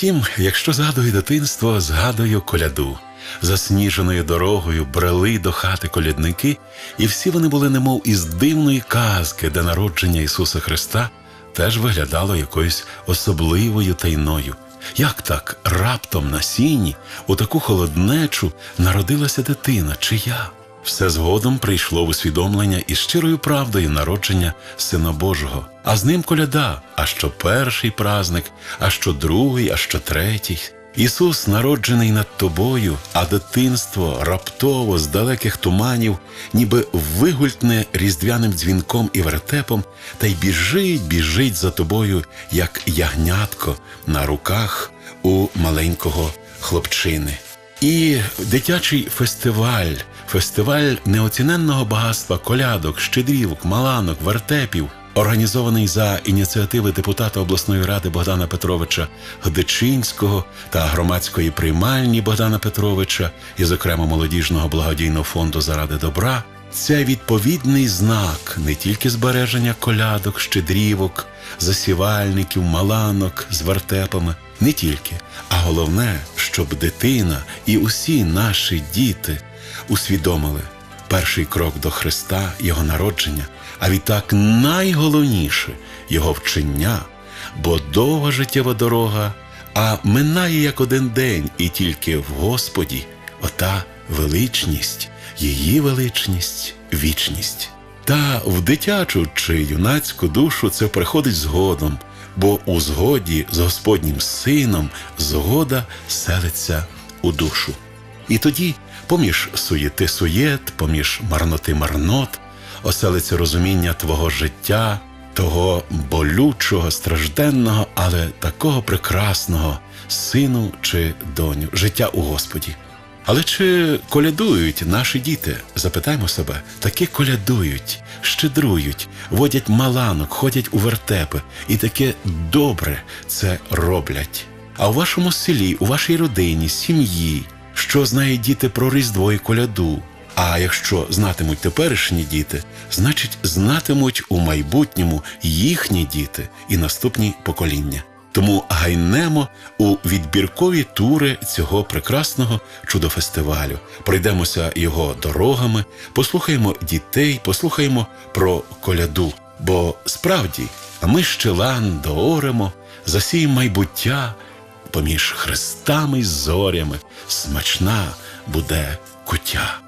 Втім, якщо згадую дитинство, згадую коляду. Засніженою дорогою брели до хати колядники, і всі вони були немов із дивної казки, де народження Ісуса Христа теж виглядало якоюсь особливою тайною. Як так раптом на сіні у таку холоднечу народилася дитина, чия? Все згодом прийшло усвідомлення і щирою правдою народження Сина Божого, а з ним коляда, а що перший праздник, а що другий, а що третій. Ісус народжений над тобою, а дитинство раптово з далеких туманів, ніби вигультне різдвяним дзвінком і вертепом, та й біжить, біжить за тобою, як ягнятко на руках у маленького хлопчини. І дитячий фестиваль, фестиваль неоціненного багатства колядок, щедрівок, маланок, вертепів, організований за ініціативи депутата обласної ради Богдана Петровича Гдичинського та громадської приймальні Богдана Петровича, і, зокрема, молодіжного благодійного фонду заради добра. Це відповідний знак не тільки збереження колядок, щедрівок, засівальників, маланок з вертепами, не тільки, а головне, щоб дитина і усі наші діти усвідомили перший крок до Христа, Його народження, а відтак найголовніше Його вчення, бо довга життєва дорога, а минає як один день, і тільки в Господі ота величність, її величність, вічність. Та в дитячу чи юнацьку душу це приходить згодом, бо у згоді з Господнім Сином згода селиться у душу. І тоді, поміж суєти суєт, поміж марноти марнот, оселиться розуміння твого життя, того болючого, стражденного, але такого прекрасного сину чи доню, життя у Господі. Але чи колядують наші діти? Запитаймо себе, таки колядують, щедрують, водять маланок, ходять у вертепи і таке добре це роблять. А у вашому селі, у вашій родині, сім'ї, що знають діти про Різдво і коляду? А якщо знатимуть теперішні діти, значить знатимуть у майбутньому їхні діти і наступні покоління. Тому гайнемо у відбіркові тури цього прекрасного чудофестивалю. Пройдемося його дорогами, послухаємо дітей, послухаємо про коляду. Бо справді, ми ще лан дооремо, засіємо майбуття поміж хрестами й зорями. Смачна буде куття.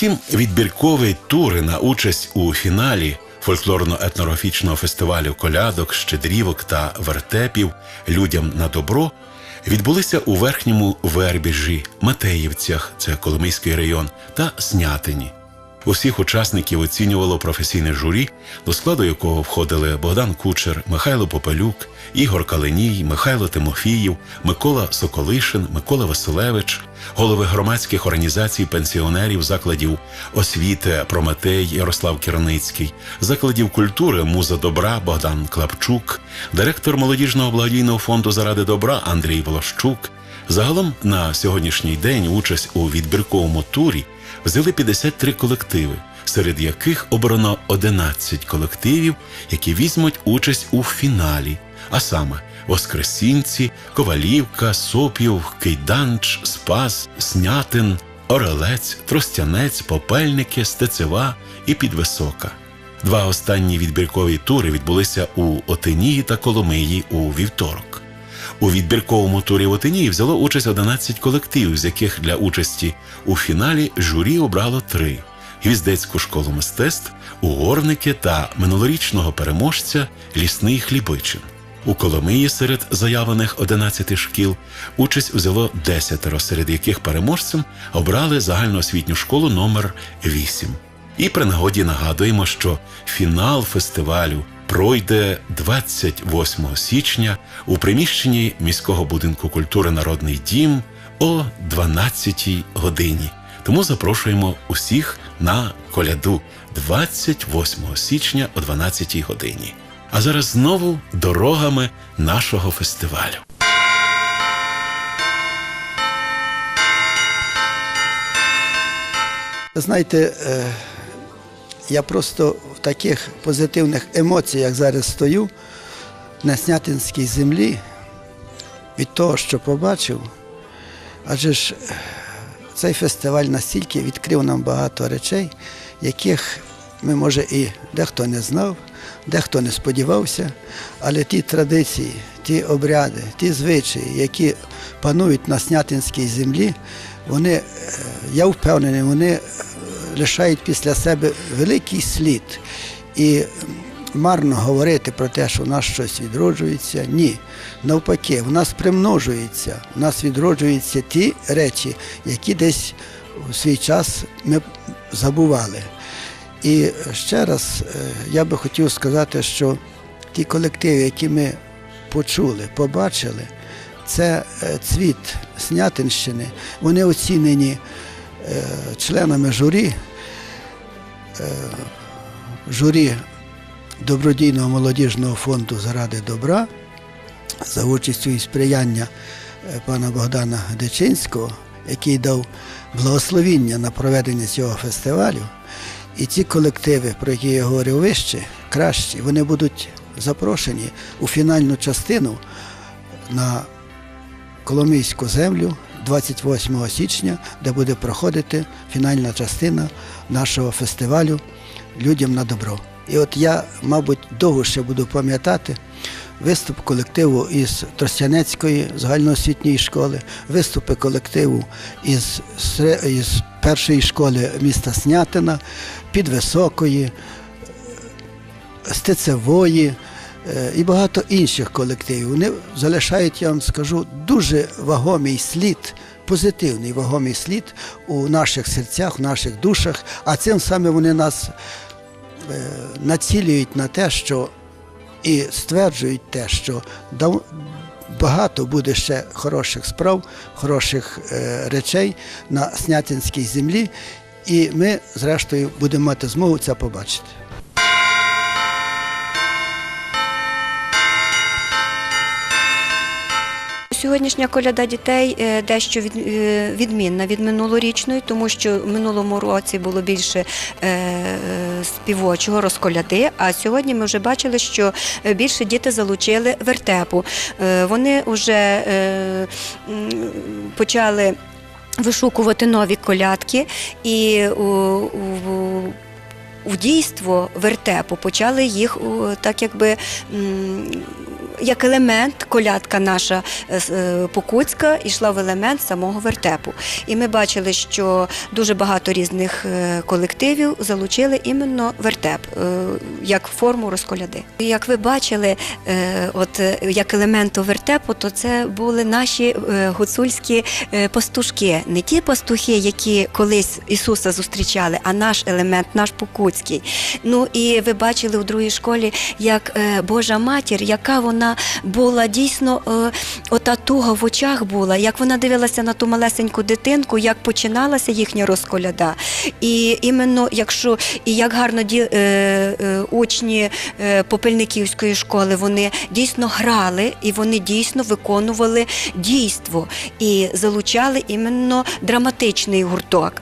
Втім, відбіркові тури на участь у фіналі фольклорно-етнографічного фестивалю колядок, щедрівок та вертепів людям на добро відбулися у верхньому Вербіжі, Матеївцях, це Коломийський район, та Снятині. Усіх учасників оцінювало професійне журі, до складу якого входили Богдан Кучер, Михайло Попелюк, Ігор Калиній, Михайло Тимофіїв, Микола Соколишин, Микола Василевич, голови громадських організацій пенсіонерів, закладів освіти Прометей Ярослав Кірницький, закладів культури Муза Добра Богдан Клапчук, директор молодіжного благодійного фонду заради добра Андрій Волощук. Загалом на сьогоднішній день участь у відбірковому турі взяли 53 колективи, серед яких обрано 11 колективів, які візьмуть участь у фіналі, а саме Воскресінці, Ковалівка, Сопів, Кейданч, Спас, Снятин, Орелець, Тростянець, Попельники, Стецева і Підвисока. Два останні відбіркові тури відбулися у Отинії та Коломиї у вівторок. У відбірковому турі в Отинії взяло участь 11 колективів, з яких для участі у фіналі журі обрало три: Гвіздецьку школу мистецтв, угорники та минулорічного переможця Лісний Хлібичин. У Коломиї серед заявлених 11 шкіл участь взяло 10, серед яких переможцем обрали загальноосвітню школу номер 8. І при нагоді нагадуємо, що фінал фестивалю пройде 28 січня у приміщенні міського будинку культури Народний дім о 12 годині. Тому запрошуємо усіх на коляду 28 січня о 12 годині. А зараз знову дорогами нашого фестивалю. Знаєте, е, я просто таких позитивних емоціях зараз стою на Снятинській землі від того, що побачив. Адже ж е, цей фестиваль настільки відкрив нам багато речей, яких ми, може, і дехто не знав, дехто не сподівався, але ті традиції, ті обряди, ті звичаї, які панують на Снятинській землі, вони, е, я впевнений, вони е, лишають після себе великий слід. І марно говорити про те, що в нас щось відроджується. Ні. Навпаки, в нас примножується, в нас відроджуються ті речі, які десь у свій час ми забували. І ще раз е, я би хотів сказати, що ті колективи, які ми почули, побачили, це е, цвіт Снятинщини, вони оцінені е, членами журі, журі добродійного молодіжного фонду заради добра за участю і сприяння е, пана Богдана Дичинського, який дав благословіння на проведення цього фестивалю. І ці колективи, про які я говорив вище, кращі, вони будуть запрошені у фінальну частину на Коломийську землю 28 січня, де буде проходити фінальна частина нашого фестивалю Людям на добро. І от я, мабуть, довго ще буду пам'ятати виступ колективу із Тростянецької загальноосвітньої школи, виступи колективу із, із першої школи міста Снятина, Підвисокої, Стецевої е, і багато інших колективів. Вони залишають, я вам скажу, дуже вагомий слід. Позитивний вагомий слід у наших серцях, в наших душах, а цим саме вони нас е, націлюють на те, що і стверджують те, що багато буде ще хороших справ, хороших е, речей на Снятинській землі, і ми, зрештою, будемо мати змогу це побачити. Сьогоднішня коляда дітей е, дещо е, відмінна від минулорічної, тому що в минулому році було більше е, співочого розколяди. А сьогодні ми вже бачили, що більше діти залучили вертепу. Вони вже почали вишукувати нові колядки і у, дійство вертепу почали їх так якби як елемент, колядка наша е, е, покутська йшла в елемент самого вертепу. І ми бачили, що дуже багато різних е, колективів залучили іменно вертеп як форму розколяди. Як ви бачили, от як елементу вертепу, то це були наші гуцульські пастушки, не ті пастухи, які колись Ісуса зустрічали, а наш елемент, наш покутський. Ну і ви бачили у другій школі, як Божа матір, яка вона була дійсно е, ота туга в очах була, як вона дивилася на ту малесеньку дитинку, як починалася їхня розколяда. І іменно якщо і як гарно ді, е, е, учні е, Попельниківської школи вони дійсно грали і вони дійсно виконували дійство і залучали іменно драматичний гурток.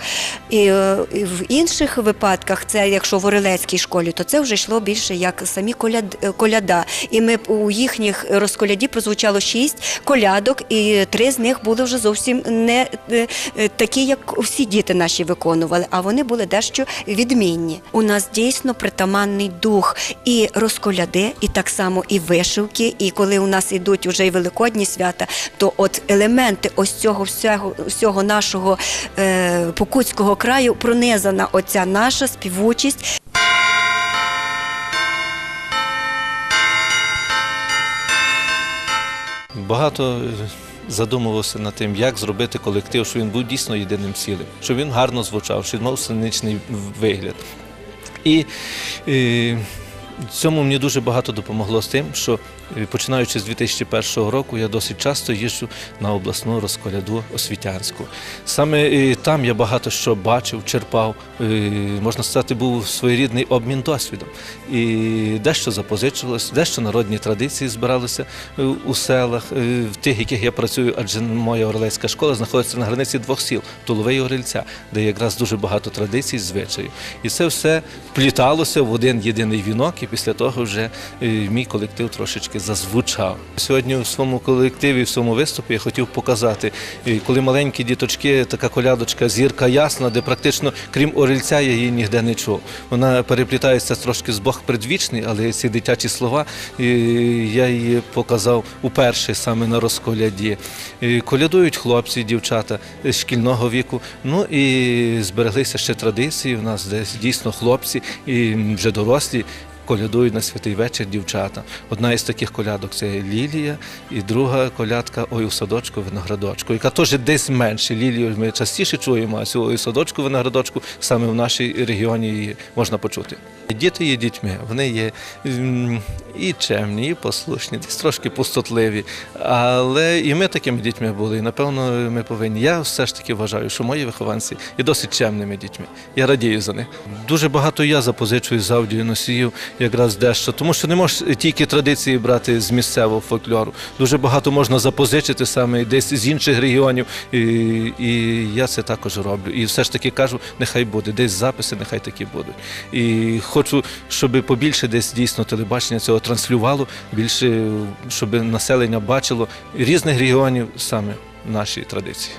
І, е, і в інших випадках, це якщо в Орелецькій школі, то це вже йшло більше як самі коляд, е, коляда. І ми у їхніх розколяді прозвучало шість колядок, і три з них були вже зовсім не е, е, такі, як всі діти наші виконували, а вони були дещо відмінні. У нас дійсно притаманний дух і розколяди, і так само і вишивки. І коли у нас ідуть уже і великодні свята, то от елементи ось цього всього, всього нашого е, покутського краю пронизана оця наша співучість. Багато е, задумувався над тим, як зробити колектив, щоб він був дійсно єдиним цілим, щоб він гарно звучав, щоб він мав сценичний вигляд. І і цьому мені дуже багато допомогло з тим, що е, починаючи з 2001 року, я досить часто їжджу на обласну розколяду освітянську. Саме е, там я багато що бачив, черпав, е, можна сказати, був своєрідний обмін досвідом. І дещо запозичилось, дещо народні традиції збиралися е, у селах, в тих, яких я працюю, адже моя Орлецька школа знаходиться на границі двох сіл Тулове і Орельця, де якраз дуже багато традицій, звичаїв. І це все пліталося в один єдиний вінок, і після того вже мій колектив трошечки зазвучав. Сьогодні в своєму колективі, в своєму виступі я хотів показати, коли маленькі діточки, така колядочка зірка ясна, де практично крім орільця я її ніде не чув. Вона переплітається трошки з Бог предвічний, але ці дитячі слова я її показав уперше саме на розколяді. Колядують хлопці, дівчата шкільного віку. Ну і збереглися ще традиції. У нас десь дійсно хлопці і вже дорослі. Колядують на святий вечір дівчата. Одна із таких колядок це Лілія, і друга колядка Ой у садочку виноградочку, яка теж десь менше. Лілію ми частіше чуємо, а цю «Ой у садочку виноградочку саме в нашій регіоні її можна почути. Діти є дітьми, вони є і чемні, і послушні, десь трошки пустотливі. Але і ми такими дітьми були. І напевно ми повинні. Я все ж таки вважаю, що мої вихованці є досить чемними дітьми. Я радію за них. Дуже багато я запозичую з аудіоносіїв якраз дещо, тому що не можеш тільки традиції брати з місцевого фольклору. Дуже багато можна запозичити саме десь з інших регіонів. І, і я це також роблю. І все ж таки кажу, нехай буде, десь записи, нехай такі будуть. І хочу, щоб побільше десь дійсно телебачення цього транслювало, більше, щоб населення бачило різних регіонів саме наші традиції.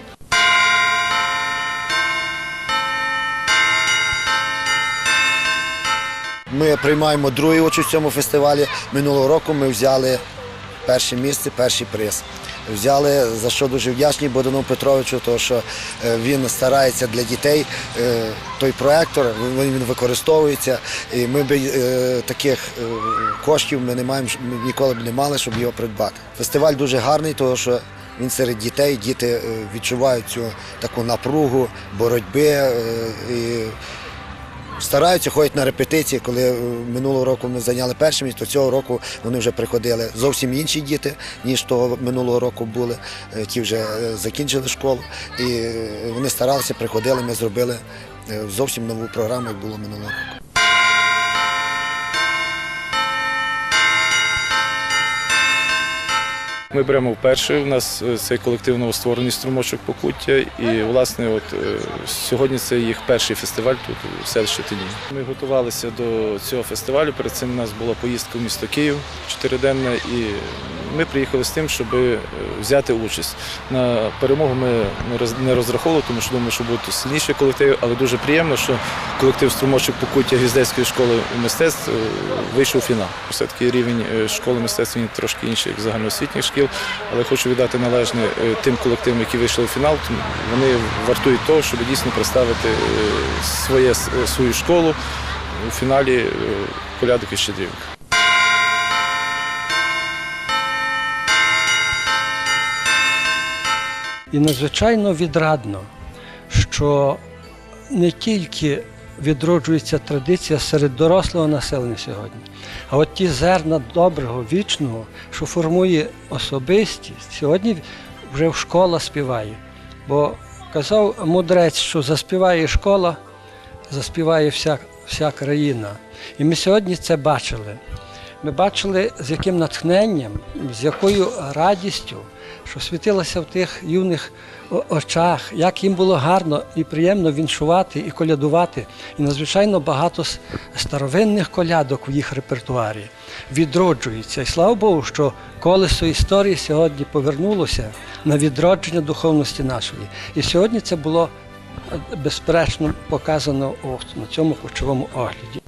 Ми приймаємо другу участь в цьому фестивалі. Минулого року ми взяли перше місце, перший приз. Взяли за що дуже вдячні Богдану Петровичу, тому що е, він старається для дітей. е, Той проектор він використовується. І ми б е, таких коштів ми не маємо, ми ніколи б не мали, щоб його придбати. Фестиваль дуже гарний, тому що він серед дітей. Діти відчувають цю таку напругу, боротьби. і Стараються ходять на репетиції. Коли е, минулого року ми зайняли перше місце, то цього року вони вже приходили зовсім інші діти, ніж того минулого року були. які Ті вже е, закінчили школу. І е, вони старалися, приходили. Ми зробили е, зовсім нову програму, як було минулого року. Ми беремо вперше. У нас е, цей колектив новостворений струмочок покуття. І власне, от е, сьогодні це їх перший фестиваль тут у селищі Тині. Ми готувалися до цього фестивалю. Перед цим у нас була поїздка в місто Київ чотириденна, і ми приїхали з тим, щоб е, взяти участь. На перемогу ми не розраховували, тому що думаю, що будуть сильніші колективи, але дуже приємно, що колектив струмочок покуття Гвіздецької школи мистецтв вийшов у фінал. Все-таки рівень школи мистецтв він трошки інший, як загальноосвітніх шкіл, але хочу віддати належне е, тим колективам, які вийшли у фінал. Вони вартують того, щоб дійсно представити е, своє, е, свою школу у фіналі колядок і щедрівок. І надзвичайно відрадно, що не тільки відроджується традиція серед дорослого населення сьогодні. А от ті зерна доброго, вічного, що формує особистість, сьогодні вже в школа співає. Бо казав мудрець, що заспіває школа, заспіває вся, вся країна. І ми сьогодні це бачили. Ми бачили, з яким натхненням, з якою радістю, що світилося в тих юних очах, як їм було гарно і приємно віншувати і колядувати. І надзвичайно багато старовинних колядок в їх репертуарі відроджується. І слава Богу, що колесо історії сьогодні повернулося на відродження духовності нашої. І сьогодні це було е, безперечно показано на цьому кочовому огляді.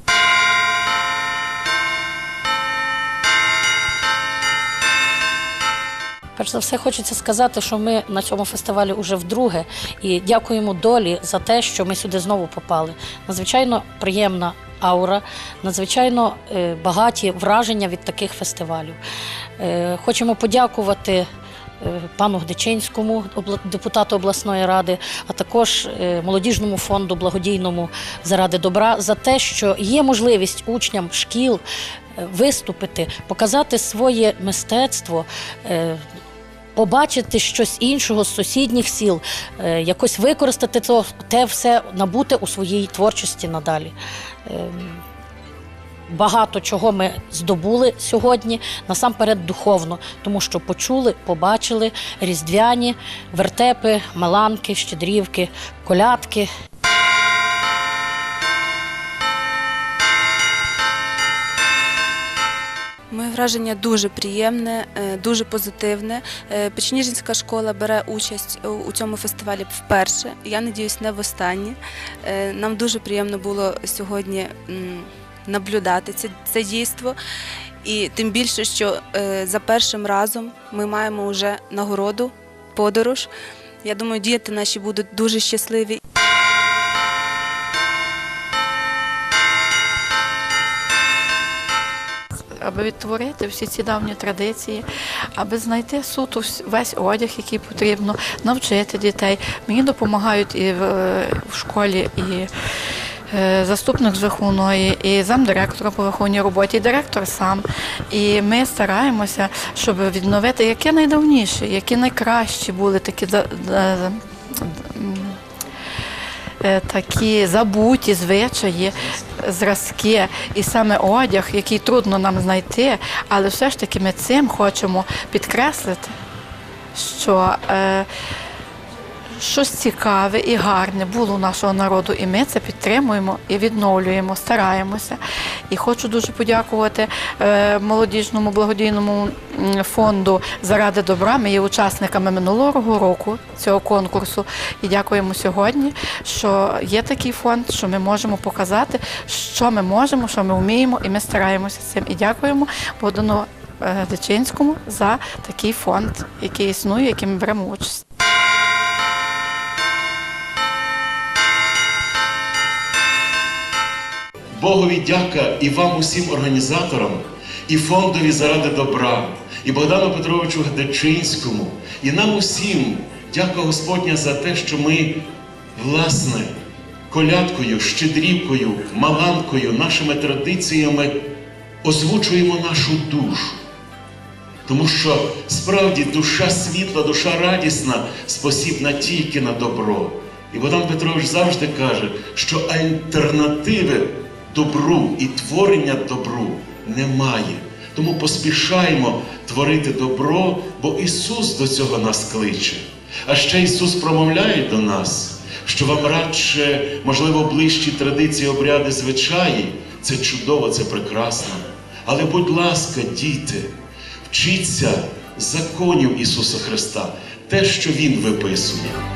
Перш за все, хочеться сказати, що ми на цьому фестивалі вже вдруге і дякуємо долі за те, що ми сюди знову попали. Надзвичайно приємна аура, надзвичайно е, багаті враження від таких фестивалів. Е, Хочемо подякувати. е, Пану Гдичинському, депутату обласної ради, а також молодіжному фонду благодійному заради добра за те, що є можливість учням шкіл виступити, показати своє мистецтво, побачити щось іншого з сусідніх сіл, е, якось використати то, те все, набути у своїй творчості надалі. Ем, Багато чого ми здобули сьогодні, насамперед духовно, тому що почули, побачили різдвяні вертепи, маланки, щедрівки, колядки. Моє враження дуже приємне, е, дуже позитивне. Е, Печніжинська школа бере участь у- цьому фестивалі вперше. Я надіюсь, не востаннє. Е, Нам дуже приємно було сьогодні наблюдати це, це дійство. І тим більше, що за першим разом ми маємо вже нагороду, подорож. Я думаю, діти наші будуть дуже щасливі. Аби відтворити всі ці давні традиції, аби знайти суто весь одяг, який потрібно, навчити дітей. Мені допомагають і в, школі, і е, заступник з виховної, і замдиректора по виховній роботі, і директор сам. І ми стараємося, щоб відновити які найдавніші, які найкращі були такі такі забуті звичаї, зразки і саме одяг, який трудно нам знайти, але все ж таки ми цим хочемо підкреслити, що е, щось цікаве і гарне було у нашого народу, і ми це підтримуємо і відновлюємо, стараємося. І хочу дуже подякувати е, молодіжному благодійному фонду заради добра. Ми є учасниками минулого року цього конкурсу. І дякуємо сьогодні, що є такий фонд, що ми можемо показати, що ми можемо, що ми вміємо, і ми стараємося цим. І дякуємо Богдану е, Дичинському за такий фонд, який існує, яким ми беремо участь. Богові дяка і вам, усім організаторам, і фондові заради добра, і Богдану Петровичу Гдечинському, і нам усім дяка Господня за те, що ми, власне, колядкою, щедрівкою, маланкою, нашими традиціями озвучуємо нашу душу. Тому що справді душа світла, душа радісна, спосібна тільки на добро. І Богдан Петрович завжди каже, що альтернативи добру і творення добру немає. Тому поспішаємо творити добро, бо Ісус до цього нас кличе. А ще Ісус промовляє до нас, що вам радше, можливо, ближчі традиції, обряди, звичаї. Це чудово, це прекрасно. Але, будь ласка, діти, вчіться законів Ісуса Христа, те, що Він виписує.